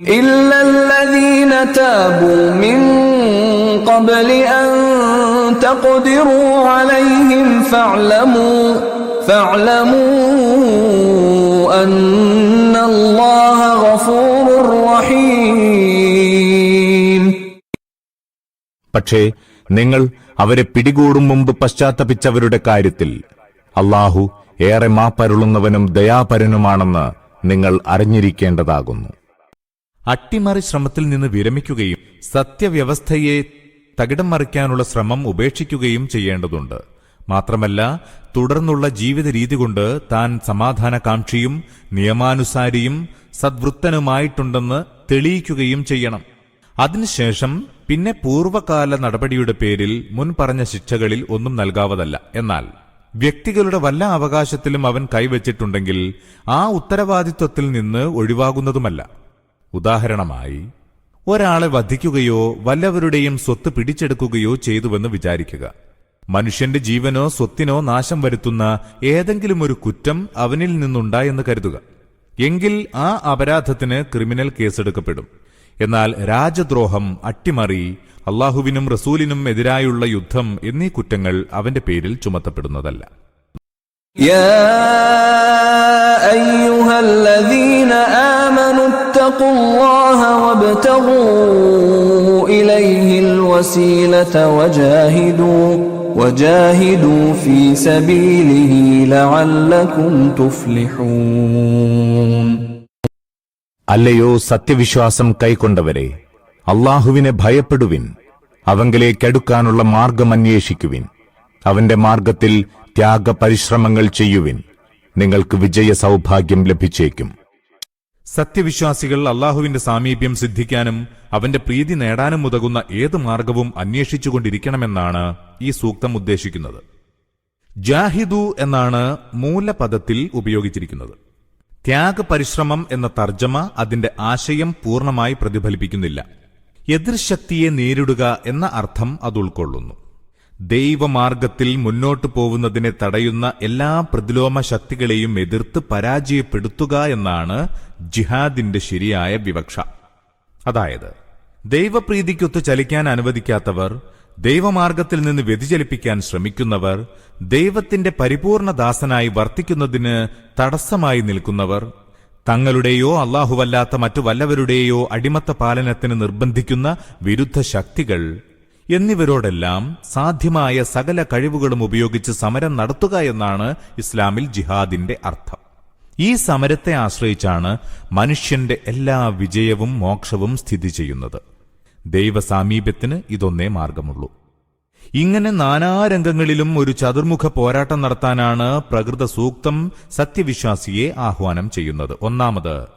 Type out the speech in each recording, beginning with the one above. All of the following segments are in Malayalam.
إلا الذين تابوا من قبل أن تقدروا عليهم فاعلموا فاعلموا أن الله غفور رحيم പക്ഷേ നിങ്ങൾ അവരെ പിടികൂടും മുമ്പ് പശ്ചാത്തപിച്ചവരുടെ കാര്യത്തിൽ അള്ളാഹു ഏറെ മാപ്പരുളുന്നവനും ദയാപരനുമാണെന്ന് നിങ്ങൾ അറിഞ്ഞിരിക്കേണ്ടതാകുന്നു അട്ടിമറി ശ്രമത്തിൽ നിന്ന് വിരമിക്കുകയും സത്യവ്യവസ്ഥയെ തകിടം മറിക്കാനുള്ള ശ്രമം ഉപേക്ഷിക്കുകയും ചെയ്യേണ്ടതുണ്ട്. മാത്രമല്ല തുടർന്നുള്ള ജീവിത രീതി കൊണ്ട് താൻ സമാധാനകാംക്ഷിയും നിയമാനുസാരിയും സദ്വൃത്തനുമായിട്ടുണ്ടെന്ന് തെളിയിക്കുകയും ചെയ്യണം. അതിനുശേഷം പിന്നെ പൂർവകാല നടപടിയുടെ പേരിൽ മുൻ പറഞ്ഞ ശിക്ഷകളിൽ ഒന്നും നൽകാവതല്ല. എന്നാൽ വ്യക്തികളുടെ വല്ല അവകാശത്തിലും അവൻ കൈവച്ചിട്ടുണ്ടെങ്കിൽ ആ ഉത്തരവാദിത്വത്തിൽ നിന്ന് ഒഴിവാകുന്നതുമല്ല. ഉദാഹരണമായി ഒരാളെ വധിക്കുകയോ വല്ലവരുടെയും സ്വത്ത് പിടിച്ചെടുക്കുകയോ ചെയ്തുവെന്ന് വിചാരിക്കുക. മനുഷ്യന്റെ ജീവനോ സ്വത്തിനോ നാശം വരുത്തുന്ന ഏതെങ്കിലും ഒരു കുറ്റം അവനിൽ നിന്നുണ്ടായെന്ന് കരുതുക. എങ്കിൽ ആ അപരാധത്തിന് ക്രിമിനൽ കേസെടുക്കപ്പെടും. എന്നാൽ രാജദ്രോഹം അട്ടിമറി അള്ളാഹുവിനും റസൂലിനും എതിരായുള്ള യുദ്ധം എന്നീ കുറ്റങ്ങൾ അവന്റെ പേരിൽ ചുമത്തപ്പെടുന്നതല്ല. يا أيها الذين آمنوا اتقوا الله وابتغوا إليه الوسيلة وجاهدوا وجاهدوا في سبيله لعلكم تفلحون അല്ലയോ സത്യവിശ്വാസം കൈക്കൊണ്ടവരെ അള്ളാഹുവിനെ ഭയപ്പെടുവിൻ അവങ്കലേക്കടുക്കാനുള്ള മാർഗം അന്വേഷിക്കുവിൻ അവന്റെ മാർഗത്തിൽ ത്യാഗപരിശ്രമങ്ങൾ ചെയ്യുവിൻ. നിങ്ങൾക്ക് വിജയ സൗഭാഗ്യം ലഭിച്ചേക്കും. സത്യവിശ്വാസികൾ അള്ളാഹുവിന്റെ സാമീപ്യം സിദ്ധിക്കാനും അവന്റെ പ്രീതി നേടാനും ഉതകുന്ന ഏത് മാർഗവും അന്വേഷിച്ചുകൊണ്ടിരിക്കണമെന്നാണ് ഈ സൂക്തം ഉദ്ദേശിക്കുന്നത്. ജാഹിദു എന്നാണ് മൂലപദത്തിൽ ഉപയോഗിച്ചിരിക്കുന്നത്. ത്യാഗപരിശ്രമം എന്ന തർജമ അതിന്റെ ആശയം പൂർണമായി പ്രതിഫലിപ്പിക്കുന്നില്ല. എതിർശക്തിയെ നേരിടുക എന്ന അർത്ഥം അത് ഉൾക്കൊള്ളുന്നു. ദൈവമാർഗത്തിൽ മുന്നോട്ടു പോകുന്നതിനെ തടയുന്ന എല്ലാ പ്രതിലോമ ശക്തികളെയും എതിർത്ത് പരാജയപ്പെടുത്തുക എന്നാണ് ജിഹാദിന്റെ ശരിയായ വിവക്ഷ. അതായത് ദൈവപ്രീതിക്കൊത്ത് ചലിക്കാൻ അനുവദിക്കാത്തവർ ദൈവമാർഗത്തിൽ നിന്ന് വ്യതിചലിപ്പിക്കാൻ ശ്രമിക്കുന്നവർ ദൈവത്തിന്റെ പരിപൂർണ ദാസനായി വർത്തിക്കുന്നതിന് തടസ്സമായി നിൽക്കുന്നവർ തങ്ങളുടെയോ അള്ളാഹുവല്ലാത്ത മറ്റു വല്ലവരുടെയോ അടിമത്ത പാലനത്തിന് നിർബന്ധിക്കുന്ന വിരുദ്ധ ശക്തികൾ എന്നിവരോടെല്ലാം സാധ്യമായ സകല കഴിവുകളും ഉപയോഗിച്ച് സമരം നടത്തുക എന്നാണ് ഇസ്ലാമിൽ ജിഹാദിന്റെ അർത്ഥം. ഈ സമരത്തെ ആശ്രയിച്ചാണ് മനുഷ്യന്റെ എല്ലാ വിജയവും മോക്ഷവും സ്ഥിതി ചെയ്യുന്നത്. ദൈവസാമീപ്യത്തിന് ഇതൊന്നേ മാർഗമുള്ളൂ. ഇങ്ങനെ നാനാരംഗങ്ങളിലും ഒരു ചതുർമുഖ പോരാട്ടം നടത്താനാണ് പ്രകൃത സൂക്തം സത്യവിശ്വാസിയെ ആഹ്വാനം ചെയ്യുന്നത്. ഒന്നാമത്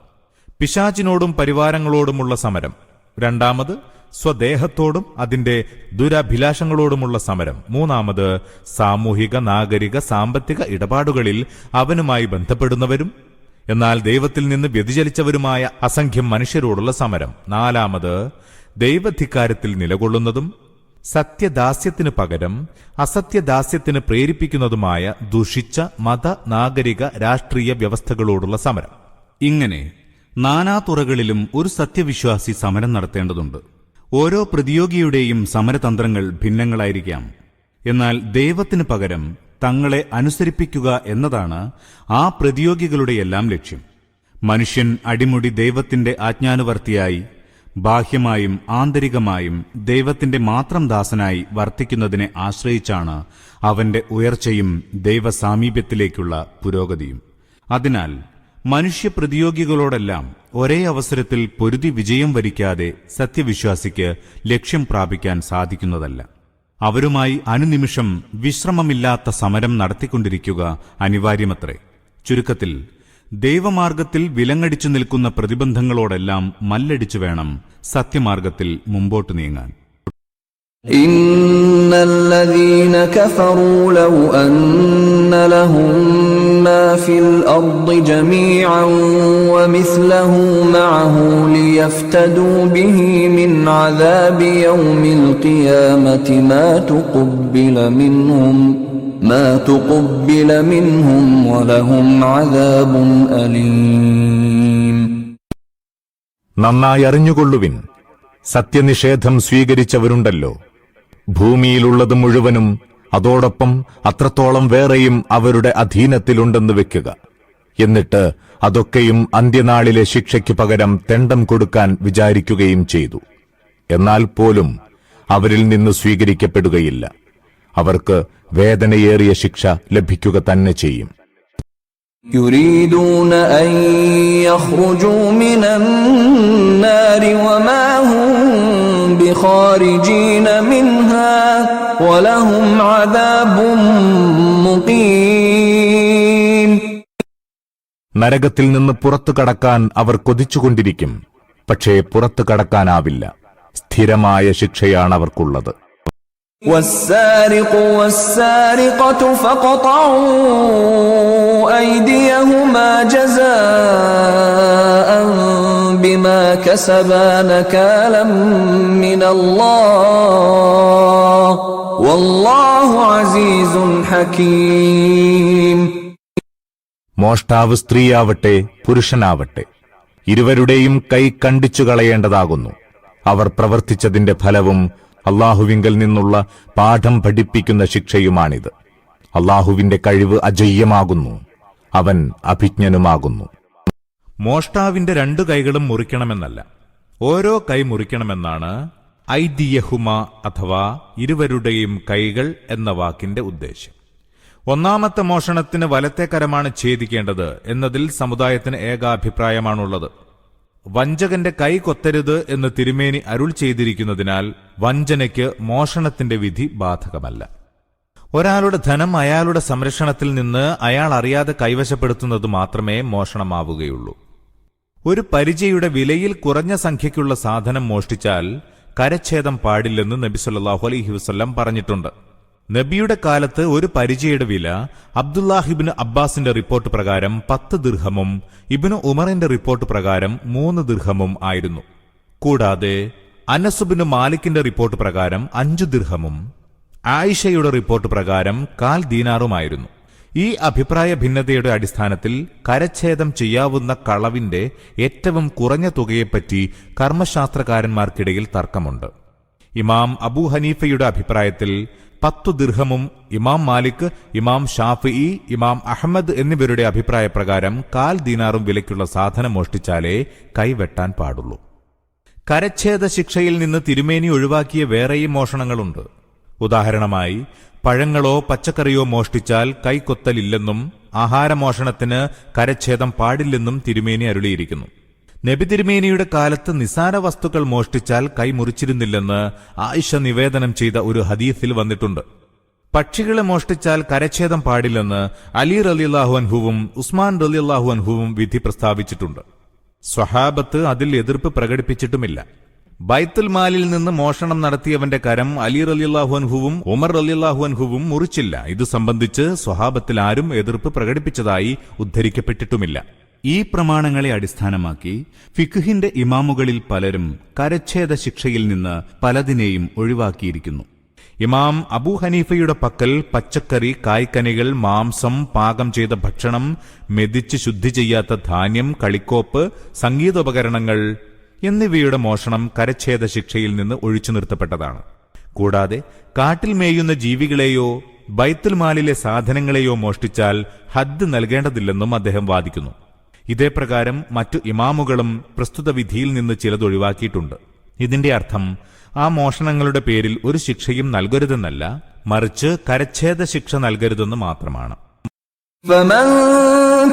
പിശാചിനോടും പരിവാരങ്ങളോടുമുള്ള സമരം. രണ്ടാമത് സ്വദേഹത്തോടും അതിന്റെ ദുരഭിലാഷങ്ങളോടുമുള്ള സമരം. മൂന്നാമത് സാമൂഹിക നാഗരിക സാമ്പത്തിക ഇടപാടുകളിൽ അവനുമായി ബന്ധപ്പെടുന്നവരും എന്നാൽ ദൈവത്തിൽ നിന്ന് വ്യതിചലിച്ചവരുമായ അസംഖ്യം മനുഷ്യരോടുള്ള സമരം. നാലാമത് ദൈവധിക്കാരത്തിൽ നിലകൊള്ളുന്നതും സത്യദാസ്യത്തിന് പകരം അസത്യദാസ്യത്തിന് പ്രേരിപ്പിക്കുന്നതുമായ ദുഷിച്ച മത നാഗരിക രാഷ്ട്രീയ വ്യവസ്ഥകളോടുള്ള സമരം. ഇങ്ങനെ നാനാതുറകളിലും ഒരു സത്യവിശ്വാസി സമരം നടത്തേണ്ടതുണ്ട്. ഓരോ പ്രതിയോഗിയുടെയും സമരതന്ത്രങ്ങൾ ഭിന്നങ്ങളായിരിക്കാം. എന്നാൽ ദൈവത്തിന് പകരം തങ്ങളെ അനുസരിപ്പിക്കുക എന്നതാണ് ആ പ്രതിയോഗികളുടെയെല്ലാം ലക്ഷ്യം. മനുഷ്യൻ അടിമുടി ദൈവത്തിന്റെ ആജ്ഞാനുവർത്തിയായി ബാഹ്യമായും ആന്തരികമായും ദൈവത്തിന്റെ മാത്രം ദാസനായി വർത്തിക്കുന്നതിനെ ആശ്രയിച്ചാണ് അവന്റെ ഉയർച്ചയും ദൈവസാമീപ്യത്തിലേക്കുള്ള പുരോഗതിയും. അതിനാൽ മനുഷ്യ പ്രതിയോഗികളോടെല്ലാം ഒരേ അവസരത്തിൽ പൊരുതി വിജയം വരിക്കാതെ സത്യവിശ്വാസിക്ക് ലക്ഷ്യം പ്രാപിക്കാൻ സാധിക്കുന്നതല്ല. അവരുമായി അനുനിമിഷം വിശ്രമമില്ലാത്ത സമരം നടത്തിക്കൊണ്ടിരിക്കുക അനിവാര്യമത്രേ. ചുരുക്കത്തിൽ ദൈവമാർഗത്തിൽ വിലങ്ങടിച്ചു നിൽക്കുന്ന പ്രതിബന്ധങ്ങളോടെല്ലാം മല്ലടിച്ചു വേണം സത്യമാർഗത്തിൽ മുമ്പോട്ട് നീങ്ങാൻ. إن الذين كفروا لو أن لهم ما في الأرض جميعا ومثله معه ليفتدوا به من عذاب يوم القيامة ما تقبل منهم ما تقبل منهم ولهم عذاب أليم നന്നായി അറിഞ്ഞുകൊള്ളുവിൻ സത്യനിഷേധം സ്വീകരിച്ചവരുണ്ടല്ലോ ഭൂമിയിലുള്ളത് മുഴുവനും അതോടൊപ്പം അത്രത്തോളം വേറെയും അവരുടെ അധീനത്തിലുണ്ടെന്ന് വെക്കുക എന്നിട്ട് അതൊക്കെയും അന്ത്യനാളിലെ ശിക്ഷയ്ക്ക് പകരം തെണ്ടം കൊടുക്കാൻ വിചാരിക്കുകയും ചെയ്തു എന്നാൽ പോലും അവരിൽ നിന്ന് സ്വീകരിക്കപ്പെടുകയില്ല അവർക്ക് വേദനയേറിയ ശിക്ഷ ലഭിക്കുക തന്നെ ചെയ്യും يريدون أن يخرجوا من النار وما هم بخارجين منها ولهم عذاب مقيم നരകത്തിൽ നിന്ന് പുറത്തു കടക്കാൻ അവർ കൊതിച്ചുകൊണ്ടിരിക്കും പക്ഷേ പുറത്തു കടക്കാനാവില്ല സ്ഥിരമായ ശിക്ഷയാണ് അവർക്കുള്ളത് والسارق والسارقة فاقطعوا أيديهما جزاء بما كسبا نكالا من الله والله عزيز حكيم മോഷ്ടാവ് സ്ത്രീയാവട്ടെ പുരുഷനാവട്ടെ ഇരുവരുടെയും കൈ കണ്ടിച്ചു കളയേണ്ടതാകുന്നു അവർ പ്രവർത്തിച്ചതിന്റെ ഫലവും അള്ളാഹുവിങ്കൽ നിന്നുള്ള പാഠം പഠിപ്പിക്കുന്ന ശിക്ഷയുമാണിത് അള്ളാഹുവിന്റെ കഴിവ് അജയ്യമാകുന്നു അവൻ അഭിജ്ഞനുമാകുന്നു മോഷ്ടാവിന്റെ രണ്ടു കൈകളും മുറിക്കണമെന്നല്ല. ഓരോ കൈ മുറിക്കണമെന്നാണ് ഐദിയഹുമ അഥവാ ഇരുവരുടെയും കൈകൾ എന്ന വാക്കിന്റെ ഉദ്ദേശ്യം. ഒന്നാമത്തെ മോഷണത്തിന് വലത്തെ കരമാണ് ഛേദിക്കേണ്ടത് എന്നതിൽ സമുദായത്തിന് ഏകാഭിപ്രായമാണുള്ളത്. വഞ്ചകന്റെ കൈ കൊത്തരുത് എന്ന് തിരുമേനി അരുൾ ചെയ്തിരിക്കുന്നതിനാൽ വഞ്ചനയ്ക്ക് മോഷണത്തിന്റെ വിധി ബാധകമല്ല. ഒരാളുടെ ധനം അയാളുടെ സംരക്ഷണത്തിൽ നിന്ന് അയാൾ അറിയാതെ കൈവശപ്പെടുത്തുന്നത് മാത്രമേ മോഷണമാവുകയുള്ളൂ. ഒരു പരിചയുടെ വിലയിൽ കുറഞ്ഞ സംഖ്യയ്ക്കുള്ള സാധനം മോഷ്ടിച്ചാൽ കരച്ഛേദം പാടില്ലെന്ന് നബി സല്ലാഹു അലൈഹി വസ്ല്ലാം പറഞ്ഞിട്ടുണ്ട്. നബിയുടെ കാലത്ത് ഒരു പരിചയുടെ വില അബ്ദുല്ലാഹിബിന് അബ്ബാസിന്റെ റിപ്പോർട്ട് പ്രകാരം പത്ത് ദീർഘമും ഇബിന് ഉമറിന്റെ റിപ്പോർട്ട് പ്രകാരം മൂന്ന് ദീർഘമും ആയിരുന്നു. കൂടാതെ അനസുബിന് മാലിക്കിന്റെ റിപ്പോർട്ട് പ്രകാരം അഞ്ചു ദീർഘമും ആയിഷയുടെ റിപ്പോർട്ട് പ്രകാരം കാൽ ദീനാറുമായിരുന്നു. ഈ അഭിപ്രായ ഭിന്നതയുടെ അടിസ്ഥാനത്തിൽ കരച്ഛേദം ചെയ്യാവുന്ന കളവിന്റെ ഏറ്റവും കുറഞ്ഞ തുകയെപ്പറ്റി കർമ്മശാസ്ത്രകാരന്മാർക്കിടയിൽ തർക്കമുണ്ട്. ഇമാം അബൂ ഹനീഫയുടെ അഭിപ്രായത്തിൽ പത്തു ദിർഹമും ഇമാം മാലിക് ഇമാം ഷാഫി ഇമാം അഹമ്മദ് എന്നിവരുടെ അഭിപ്രായ പ്രകാരം കാൽ ദീനാറും വിലയ്ക്കുള്ള സാധനം മോഷ്ടിച്ചാലേ കൈവെട്ടാൻ പാടുള്ളൂ. കരച്ഛേദ ശിക്ഷയിൽ നിന്ന് തിരുമേനി ഒഴിവാക്കിയ വേറെയും മോഷണങ്ങളുണ്ട്. ഉദാഹരണമായി പഴങ്ങളോ പച്ചക്കറിയോ മോഷ്ടിച്ചാൽ കൈക്കൊത്തലില്ലെന്നും ആഹാരമോഷണത്തിന് കരച്ഛേദം പാടില്ലെന്നും തിരുമേനി അരുളിയിരിക്കുന്നു. നബി തിരുമേനിയുടെ കാലത്ത് നിസാര വസ്തുക്കൾ മോഷ്ടിച്ചാൽ കൈമുറിച്ചിരുന്നില്ലെന്ന് ആയിഷ നിവേദനം ചെയ്ത ഒരു ഹദീസിൽ വന്നിട്ടുണ്ട്. പക്ഷികളെ മോഷ്ടിച്ചാൽ കരച്ഛേദം പാടില്ലെന്ന് അലി റലിയല്ലാഹു അൻഹുവും ഉസ്മാൻ റലിയല്ലാഹു അൻഹുവും വിധി പ്രസ്താവിച്ചിട്ടുണ്ട്. സ്വഹാബത്ത് അതിൽ എതിർപ്പ് പ്രകടിപ്പിച്ചിട്ടുമില്ല. ബൈത്തുൽ മാലിൽ നിന്ന് മോഷണം നടത്തിയവന്റെ കരം അലി റലിയല്ലാഹു അൻഹുവും ഉമർ റലിയല്ലാഹു അൻഹുവും മുറിച്ചില്ല. ഇത് സംബന്ധിച്ച് സ്വഹാബത്തിൽ ആരും എതിർപ്പ് പ്രകടിപ്പിച്ചതായി ഉദ്ധരിക്കപ്പെട്ടിട്ടുമില്ല. ഈ പ്രമാണങ്ങളെ അടിസ്ഥാനമാക്കി ഫിഖുഹിന്റെ ഇമാമുകളിൽ പലരും കരച്ഛേദ ശിക്ഷയിൽ നിന്ന് പലതിനെയും ഒഴിവാക്കിയിരിക്കുന്നു. ഇമാം അബൂ ഹനീഫയുടെ പക്കൽ പച്ചക്കറി കായ്ക്കനികൾ മാംസം പാകം ചെയ്ത ഭക്ഷണം മെതിച്ച് ശുദ്ധി ചെയ്യാത്ത ധാന്യം കളിക്കോപ്പ് സംഗീതോപകരണങ്ങൾ എന്നിവയുടെ മോഷണം കരച്ഛേദ ശിക്ഷയിൽ നിന്ന് ഒഴിച്ചു നിർത്തപ്പെട്ടതാണ്. കൂടാതെ കാട്ടിൽ മേയുന്ന ജീവികളെയോ ബൈത്തുൽമാലിലെ സാധനങ്ങളെയോ മോഷ്ടിച്ചാൽ ഹദ്ദ് നൽകേണ്ടതില്ലെന്നും അദ്ദേഹം വാദിക്കുന്നു. ഇതേപ്രകാരം മറ്റു ഇമാമുകളും പ്രസ്തുത വിധിയിൽ നിന്ന് ചിലതൊഴിവാക്കിയിട്ടുണ്ട് ഇതിന്റെ അർത്ഥം ആ മോഷണങ്ങളുടെ പേരിൽ ഒരു ശിക്ഷയും നൽകരുതെന്നല്ല മറിച്ച് കരച്ഛേദ ശിക്ഷ നൽകരുതെന്ന് മാത്രമാണ്.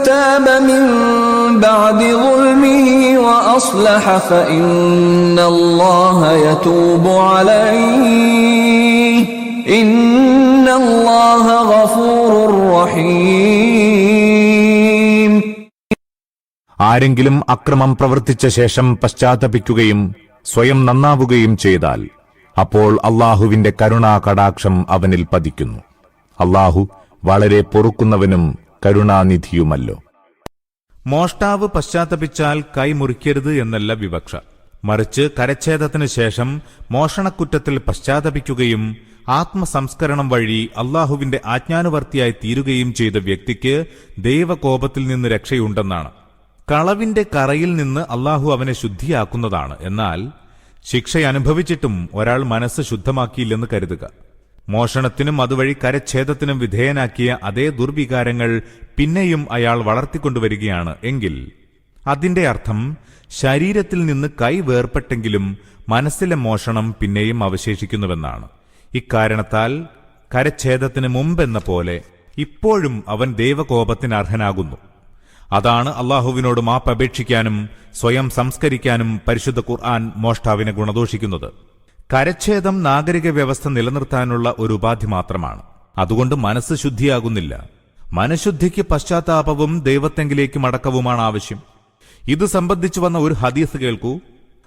تاب من بعد ظلمه وأصلح فإن الله يتوب عليه إن الله غفور رحيم ആരെങ്കിലും അക്രമം പ്രവർത്തിച്ച ശേഷം പശ്ചാത്തപിക്കുകയും സ്വയം നന്നാവുകയും ചെയ്താൽ അപ്പോൾ അള്ളാഹുവിന്റെ കരുണാ കടാക്ഷം അവനിൽ പതിക്കുന്നു അള്ളാഹു വളരെ പൊറുക്കുന്നവനും കരുണാനിധിയുമല്ലോ. മോഷ്ടാവ് പശ്ചാത്തപിച്ചാൽ കൈ മുറിക്കരുത് എന്നല്ല വിവക്ഷ. മറിച്ച് കരച്ഛേദത്തിന് ശേഷം മോഷണക്കുറ്റത്തിൽ പശ്ചാത്തപിക്കുകയും ആത്മസംസ്കരണം വഴി അള്ളാഹുവിന്റെ ആജ്ഞാനുവർത്തിയായി തീരുകയും ചെയ്ത വ്യക്തിക്ക് ദൈവകോപത്തിൽ നിന്ന് രക്ഷയുണ്ടെന്നാണ്. കളവിന്റെ കറയിൽ നിന്ന് അള്ളാഹു അവനെ ശുദ്ധിയാക്കുന്നതാണ്. എന്നാൽ ശിക്ഷ അനുഭവിച്ചിട്ടും ഒരാൾ മനസ്സ് ശുദ്ധമാക്കിയില്ലെന്ന് കരുതുക. മോഷണത്തിനും അതുവഴി കരച്ഛേദത്തിനും വിധേയനാക്കിയ അതേ ദുർവികാരങ്ങൾ പിന്നെയും അയാൾ വളർത്തിക്കൊണ്ടുവരികയാണ് എങ്കിൽ. അതിന്റെ അർത്ഥം ശരീരത്തിൽ നിന്ന് കൈ വേർപെട്ടെങ്കിലും മനസ്സിലെ മോഷണം പിന്നെയും അവശേഷിക്കുന്നുവെന്നാണ്. ഇക്കാരണത്താൽ കരച്ഛേദത്തിന് മുമ്പെന്ന പോലെ ഇപ്പോഴും അവൻ ദൈവകോപത്തിന് അർഹനാകുന്നു. അതാണ് അള്ളാഹുവിനോട് മാപ്പപേക്ഷിക്കാനും സ്വയം സംസ്കരിക്കാനും പരിശുദ്ധ ഖുർആൻ മോഷ്ടാവിനെ ഗുണദോഷിക്കുന്നത്. കരച്ഛേദം നാഗരിക വ്യവസ്ഥ നിലനിർത്താനുള്ള ഒരു ഉപാധി മാത്രമാണ്. അതുകൊണ്ട് മനസ്സ് ശുദ്ധിയാകുന്നില്ല. മനഃശുദ്ധിക്ക് പശ്ചാത്താപവും ദൈവത്തെങ്കിലേക്ക് മടക്കവുമാണ് ആവശ്യം. ഇത് സംബന്ധിച്ചു വന്ന ഒരു ഹദീസ് കേൾക്കൂ.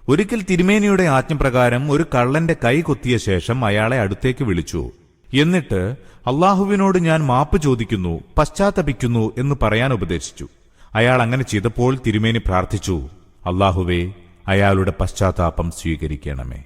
ഒരിക്കൽ തിരുമേനിയുടെ ആജ്ഞപ്രകാരം ഒരു കള്ളന്റെ കൈ കൊത്തിയ ശേഷം അയാളെ അടുത്തേക്ക് വിളിച്ചു. എന്നിട്ട് അള്ളാഹുവിനോട് ഞാൻ മാപ്പ് ചോദിക്കുന്നു പശ്ചാത്തപിക്കുന്നു എന്ന് പറയാൻ ഉപദേശിച്ചു. അയാൾ അങ്ങനെ ചെയ്തപ്പോൾ തിരുമേനി പ്രാർത്ഥിച്ചു. അള്ളാഹുവേ അയാളുടെ പശ്ചാത്താപം സ്വീകരിക്കണമേ.